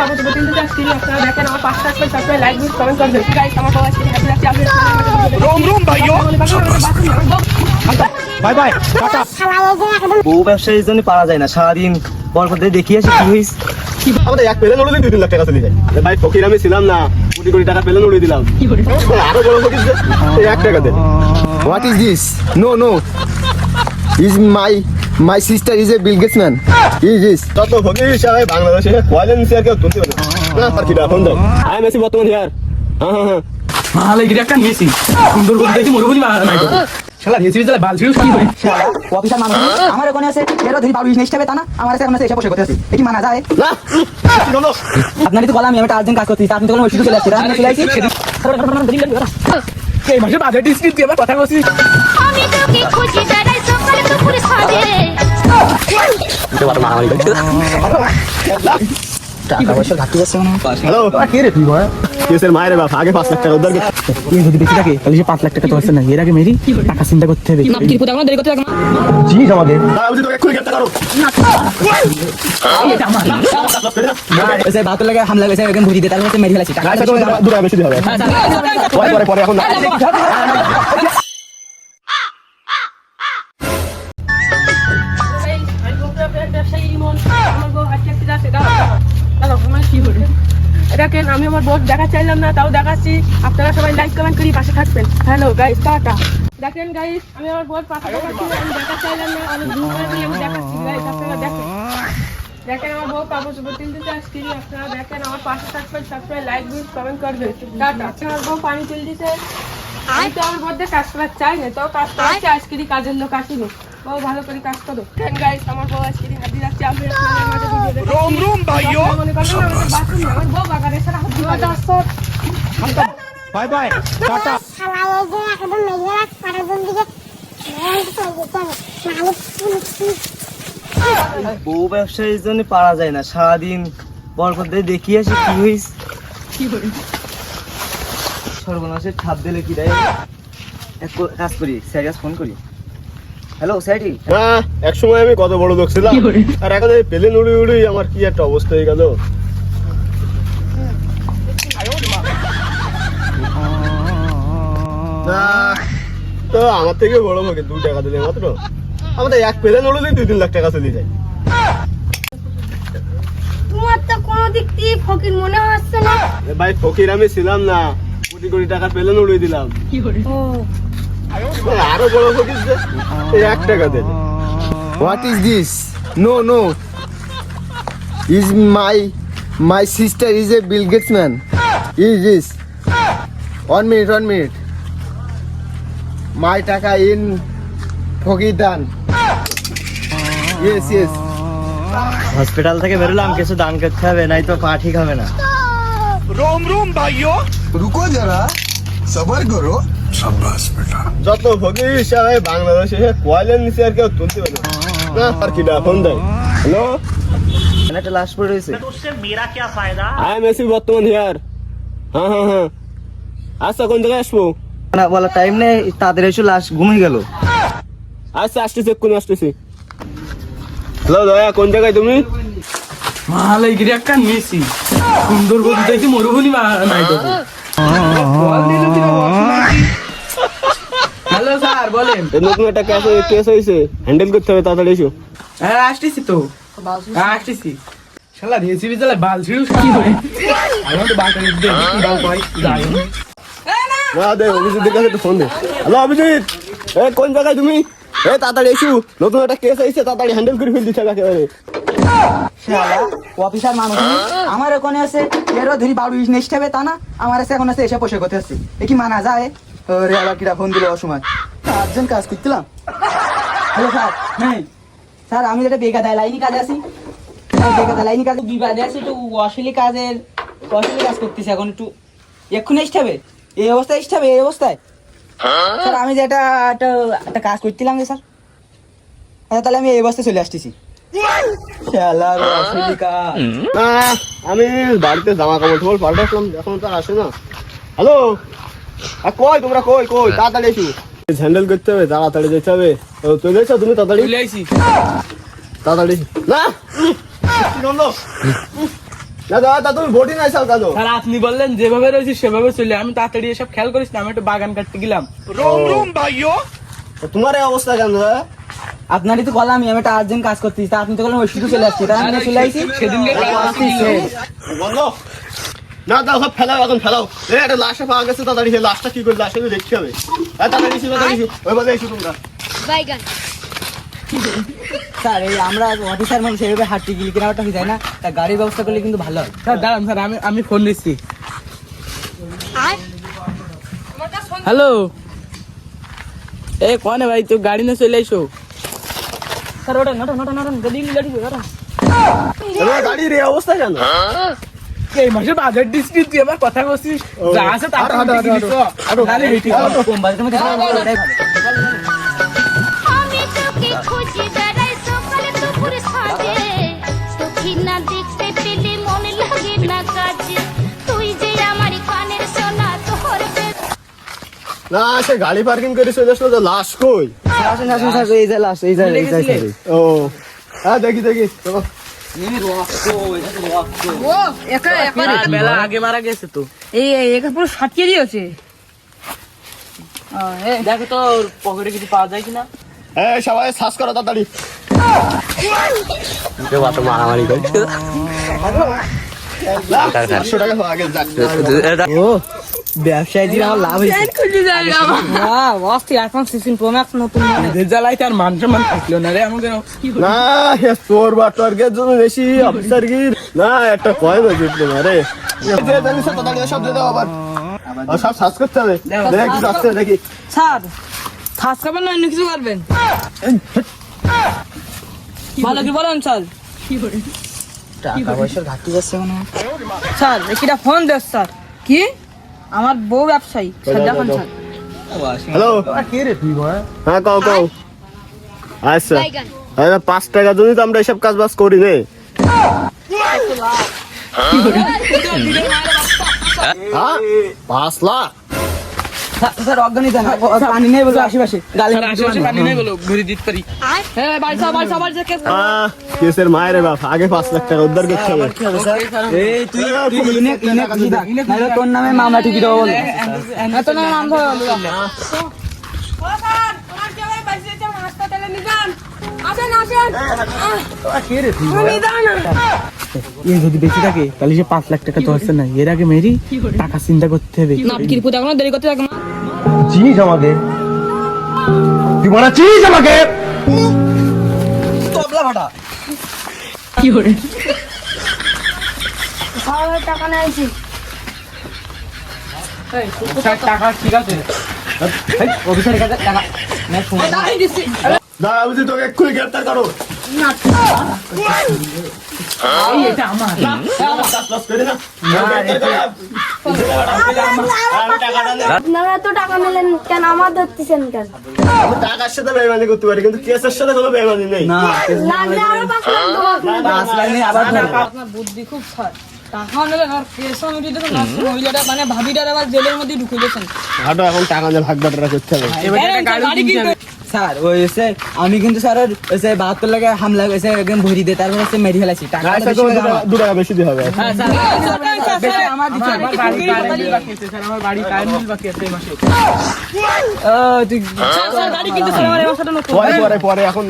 পাবো তো তিনটে চাষ আপনারা দেখেন আমার পাঁচটা আসবেন তারপরে লাইক দিন কমেন্ট করবেন। গাইস আমার বাবা আজকে হ্যাপি লাগছে আপনি রুম রুম ভাইও। বাই বাই টাটা বউ ব্যবসায়ীর জন্য পারা যায় না সারাদিন পর পর দেখি আসি কি হয়েছে আমাদের এক পেলে নড়লে দুই তিন লাখ টাকা চলে যায়। ভাই ফকির আমি ছিলাম না। কোটি কোটি টাকা পেলে নড়ে দিলাম। আরও বড় এক টাকা দেন What is this? No, no. Is my my sister is a Bill Gates man. তত ফকির হিসাবে বাংলাদেশে কয়লেন সে কেউ তুলতে পারে না। ফোন দাও আই মেসি বর্তমান হিয়ার হ্যাঁ হ্যাঁ হ্যাঁ। মালে গিরে একটা মেসি। সুন্দর করে দেখি মরুভূমি তো। শালা রেসিপি চালা বাল ছিড়ু কি করে অফিসার মানুষ। আমার ওখানে আছে এরা ধরি বাবু বিজনেস হবে তা না আমার কাছে এসে বসে করতে আছে। কি মানা যায়? না। আপনারই তো আমি কাজ করছি আপনি তো বললাম ওই চলে আসছি আমি চলে আসছি। এই মাসে বাজেট ডিসক্রিট দিয়ে কথা বলছিস আমি তোকে খুঁজি বেড়াই সকালে দুপুরে সাজে টাকা পয়সা ঘাটতি যাচ্ছে হ্যালো কে রে তুই ভাই কেসের মায়ের বাপ আগে পাঁচ লাখ টাকা উদ্ধার তুই যদি বেশি থাকে তাহলে সে পাঁচ লাখ টাকা তো হচ্ছে না এর আগে মেরি টাকা চিন্তা করতে হবে জিনিস এসে বাতুল লাগে হামলা গেছে এখন ভুজি দিয়ে তার কাছে মেরে ফেলাছি টাকা আচ্ছা পরে পরে এখন না আমার বউ আজকে একটা যাচ্ছে দাঁড়াও দাঁড়াও। কি হলো? দেখেন আমি আমার বউ দেখা চাইলাম না তাও দেখাচ্ছি। আপনারা সবাই লাইক কমেন্ট করি পাশে থাকবেন। Hello guys tata. দেখেন গাইস আমি আমার পাশে দেখাচ্ছি আমি দেখা চাইলাম না আমি দেখাচ্ছি গাইস আপনারা দেখেন। দেখেন আমার বউ কাগজ তিনটে চাষ আপনারা দেখেন আমার পাশে থাকবেন সাবস্ক্রাইব লাইক দিন কমেন্ট করবেন। টাটা। আমার বউ পানি তুল দিছে। আমি তো আমার বউদের কাজ করার চাই না তো কাজ করাচ্ছি আজকেরই কাজের লোক আসিনি বউ ভালো করে কাজ করো। কেন গাইস আমার বউ আজকেরই হাতি রাখছি আমি আপনাদের মাঝে ভিডিও দেখে রুম রুম ভাইও। মনে করেন না বাথরুম আমার বউ বাগানের সারা হাতি রাখছে বাই বাই টাটা। বউ ব্যবসায়ীর জন্য পারা যায় না। সারাদিন পর দিয়ে দেখি আসি কি হয়েছে সর্বনাশের ছাপ দিলে কি দেয়? এক কাজ করি স্যার ফোন করি। হ্যালো স্যারটি হ্যাঁ এক সময় আমি কত বড় লোক ছিলাম। আর এখন এই পেলে উড়ি উড়ি আমার কি একটা অবস্থা হয়ে গেল? না, তো আমার থেকে বড় লোকে দু টাকা দিলে মাত্র। আমাদের এক পেলে নড়লে দুই তিন লাখ টাকা চলে যায়। তোমার তো কোনো দিক দিয়ে ফকির মনে হচ্ছে না। ভাই ফকির আমি ছিলাম না। কোটি কোটি টাকা পেলে উড়িয়ে দিলাম। ও। এ আরও বড় হকিস এই এক টাকা দে। What is this no no is my my sister is a Bill Gates man is this one minute one minute my টাকা ইন ফকিদান ইয়েস ইয়েস হসপিটাল থেকে বেরোলাম কিছু দান করতে হবে নাই তো পা ঠিক হবে না। রোম রোম ভাইও রুকো যারা সবার সাব্বাস বেটা। যত ভোগিস আমি বাংলাদেশে কয়লের নিচে আর কেউ তুলতে পারে না। আর কি দেয় হ্যালো একটা লাস্ট পড়ে মেরা কি আই এম এসি বর্তমান হিয়ার হ্যাঁ হ্যাঁ হ্যাঁ। আচ্ছা কোন জায়গায় আসব? না টাইম নেই তাদের এসে লাশ ঘুমই গেল। আচ্ছা আসতেছে কোন আসতেছে। হ্যালো দয়া কোন জায়গায় তুমি? মালাই গিরে একটা নিয়েছি সুন্দর মরুভূমি নাই স্যার বলেন। নতুন একটা কেস কেস হয়েছে হ্যান্ডেল করতে হবে তাড়াতাড়ি এসো। হ্যাঁ আসতেছি তো। হ্যাঁ আসতেছি। শালা রেসিপি চালা বাল কি করে আমি তো বাল করে দিই বাল যাই না দে অভিজিতের কাছে একটু ফোন দে। হ্যালো অভিজিৎ! এ কোন জায়গায় তুমি? এ তাড়াতাড়ি এসো। নতুন একটা কেস হয়েছে তাড়াতাড়ি হ্যান্ডেল করে ফেল দিচ্ছে একেবারে। শালা অফিসার মানুষ আমার ওখানে আছে এরা ধরি বিজনেস হবে তা না? আমার কাছে এখন আছে এসে বসে করতে আসছি এ কি মানা যায়? ওরে আবার কিরা ফোন দিল অসময়। আর্জেন্ট কাজ করছিলাম। হ্যালো স্যার হ্যাঁ। স্যার, আমি যেটা বেকার লাইনি কাজে আছি। বেকার লাইনি কাজে বিবাদে আছি, একটু অশ্লীল কাজের, অশ্লীল কাজ করতেছি এখন একটু। এক্ষুনি আসতে হবে। এই অবস্থায় আসতে হবে, এই অবস্থায়। স্যার, আমি যে একটা একটা একটা কাজ করছিলাম যে স্যার। আচ্ছা তাহলে আমি এই অবস্থায় চলে আসতেছি। আমি বাড়িতে জামা কাপড় টোপড় পাল্টাছিলাম এখন তো আসে না। হ্যালো? কই তোমরা কই কই? তাড়াতাড়ি এসো। হ্যান্ডেল করতে হবে তাড়াতাড়ি যেতে হবে। তো চলে এসো তুমি তাড়াতাড়ি? চলে তাড়াতাড়ি। না! উম, কি করল? উম, না দাদা তুমি বটি নাই চাও কেন স্যার আপনি বললেন যেভাবে রয়েছে সেভাবে চলে আমি তাড়াতাড়ি এসব খেয়াল করিস না আমি একটু বাগান কাটতে গেলাম। তোমার এই অবস্থা কেন? আপনারই তো বললাম আমি একটা আর্জেন্ট কাজ করতেছি তা আপনি তো বললেন ওই শুধু চলে আসছি তাই আমি চলে আসছি সেদিনকে বন্ধ না দাও সব ফেলাও এখন ফেলাও এ একটা লাশটা পাওয়া গেছে তাড়াতাড়ি লাশটা কি করে লাশটা তো দেখতে হবে হ্যাঁ তাড়াতাড়ি এসো তাড়াতাড়ি এসো ওই বাজে এসো তোমরা বাইগান স্যার এই আমরা অফিসার মানুষ এইভাবে হাঁটতে গেলে কিনা ওটা হয়ে যায় না তা গাড়ির ব্যবস্থা করলে কিন্তু ভালো হয় স্যার দাঁড়ান স্যার আমি আমি ফোন দিচ্ছি হ্যালো এ কনে ভাই তুই গাড়ি নিয়ে চলে এসো স্যার ওটা নটা নটা নটা গাড়ি গাড়ি এই অবস্থা কেন এই মাসে বাজার ডিস্ট্রিক্ট তুই আমার কথা বলছিস? যা আছে তার হাঁটো, হাঁটো, হাঁটো, হাঁটো। তাহলে হেঁটে কম বাজেটের মধ্যে আমি তোকে খুঁজি বেড়াই সকালে দুপুর সাজে। তোকে না দেখতে পেলে মনে লাগে না কাজে। তুই যে আমার কানের সোনা তোর পেট না সে গাড়ি পার্কিং করে চলে আসলো তো লাশ কই? আসুন আসুন এই যে লাস্ট এই যে এই যে ও। হ্যাঁ দেখি দেখি। চলো ও একা একা মেলা আগে মারা গেছে তো এই এই একা পুরো সাটিয়ে দিয়েছে দেখো তো পকেটে কিছু পাওয়া যায় কিনা এই সবাই শ্বাস করো তাড়াতাড়ি মারামারি করছে টাকা ব্যবসায় দিয়ে আমার লাভ হয়েছে। হ্যাঁ অস্থির আইফোন সিক্সটিন প্রো ম্যাক্স নতুন। এদের জ্বালাই তার মান সম্মান থাকল না রে আমাকে না হে চোর বাটওয়ার্গের জন্য বেশি অফিসার গির না একটা কয় না জিতলো না রে। যে জানিস তাড়াতাড়ি সব দিয়ে দাও আবার। আর সব শ্বাস করতে হবে। দেখি আসছে দেখি। স্যার ফাঁস খাবেন না অন্য কিছু করবেন? ভালো কি বলেন স্যার? টাকা পয়সার ঘাটতি যাচ্ছে মনে হয়। স্যার একিটা ফোন দেস স্যার। কি? আমার বউ ব্যবসায়ী স্যার হ্যালো? হ্যাঁ কও কও। আচ্ছা। আরে পাঁচ টাকা যদি তো আমরা এসব কাজ বাজ করি নে। হ্যাঁ? পাঁচ লাখ। স্যার, স্যার অজ্ঞানী দেন পানি নেই বলব আশেপাশে। গালি আশেপাশে পানি নেই বলো ঘুরে দিতে পারি। হ্যাঁ বাড়ি সব সবার যে কেস কেসের মায়ের বাপ আগে পাঁচ লাখ টাকা উদ্ধার করতে হবে। এই তুই তুই ইনে ইনে খুঁজে থাক নাহলে তোর নামে মামলা ঠিকই দেবো বলো। এত না নাম ধরে এ যদি বেশি থাকে তাহলে সে পাঁচ লাখ টাকা তো হচ্ছে না। এর আগে মেরি টাকা চিন্তা করতে হবে। নাটকির দেরি করতে থাকে না। চিনিস আমাকে? তুই বলা চিনিস আমাকে? তবলা ফাটা কি করে টাকা নিয়েছি। স্যার টাকা ঠিক আছে? অফিসারের কাছে টাকা দাঁড়া বুঝি তোকে এক্ষুনি গ্রেপ্তার করো। আপনারা তো টাকা নিলেন কেন? আমার ধরতেছেন কেন? টাকার সাথে বেইমানি করতে পারি কিন্তু কেসের সাথে কোনো বেইমানি নেই। আপনার বুদ্ধি খুব স্যার টাকা আর মিটিয়ে মহিলাটা মানে ভাবিটার আবার জেলের মধ্যে ঢুকে হাঁটো এখন টাকা নিয়ে ভাগ বাটোয়ারা করতে হবে। স্যার ওই এসে আমি কিন্তু স্যার ওর এসে বাহাত্তর লাগে হামলা এসে একদম ভরি দিয়ে তারপরে এসে মেরে ফেলাছি টাকা আচ্ছা দু টাকা- বেশি দিয়ে হবে হ্যাঁ পরে পরে পরে এখন